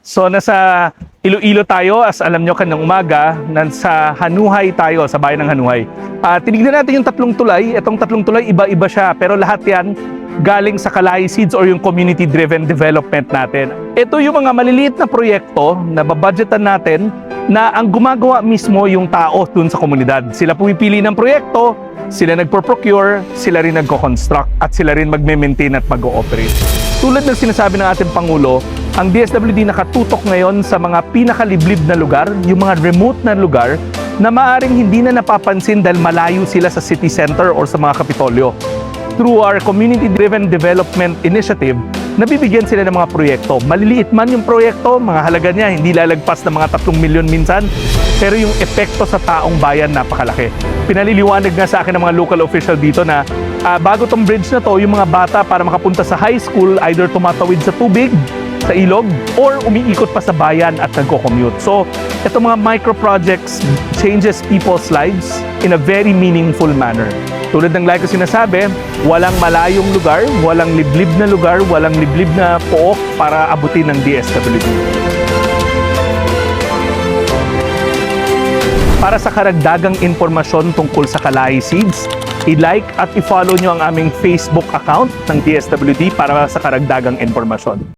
So nasa Iloilo tayo, as alam nyo kanang umaga, nasa Hanuhay tayo, sa bayan ng Hanuhay. Ah, tinignan natin yung tatlong tulay. Itong tatlong tulay, iba-iba siya. Pero lahat yan galing sa Kalay Seeds or yung community-driven development natin. Ito yung mga maliliit na proyekto na babudgetan natin na ang gumagawa mismo yung tao dun sa komunidad. Sila pumipili ng proyekto, sila nagpo-procure, sila rin nagko-construct, at sila rin magme-maintain at mag-ooperate. Tulad ng sinasabi ng ating Pangulo, ang DSWD nakatutok ngayon sa mga pinakaliblib na lugar, yung mga remote na lugar na maaring hindi na napapansin dahil malayo sila sa city center or sa mga kapitolyo. Through our community-driven development initiative, nabibigyan sila ng mga proyekto. Maliliit man yung proyekto, mga halaga niya hindi lalagpas ng mga 3 milyon minsan, pero yung epekto sa taong bayan napakalaki. Pinaliliwanag nga sa akin ng mga local official dito na ah, bago tong bridge na to, yung mga bata para makapunta sa high school, either tumatawid sa tubig, sa ilog, or umiikot pa sa bayan at nagko-commute. So, itong mga micro projects changes people's lives in a very meaningful manner. Tulad ng like ko sinasabi, walang malayong lugar, walang liblib na lugar, walang liblib na pook para abutin ng DSWD. Para sa karagdagang impormasyon tungkol sa Kalay Seeds, i-like at i-follow nyo ang aming Facebook account ng DSWD para sa karagdagang impormasyon.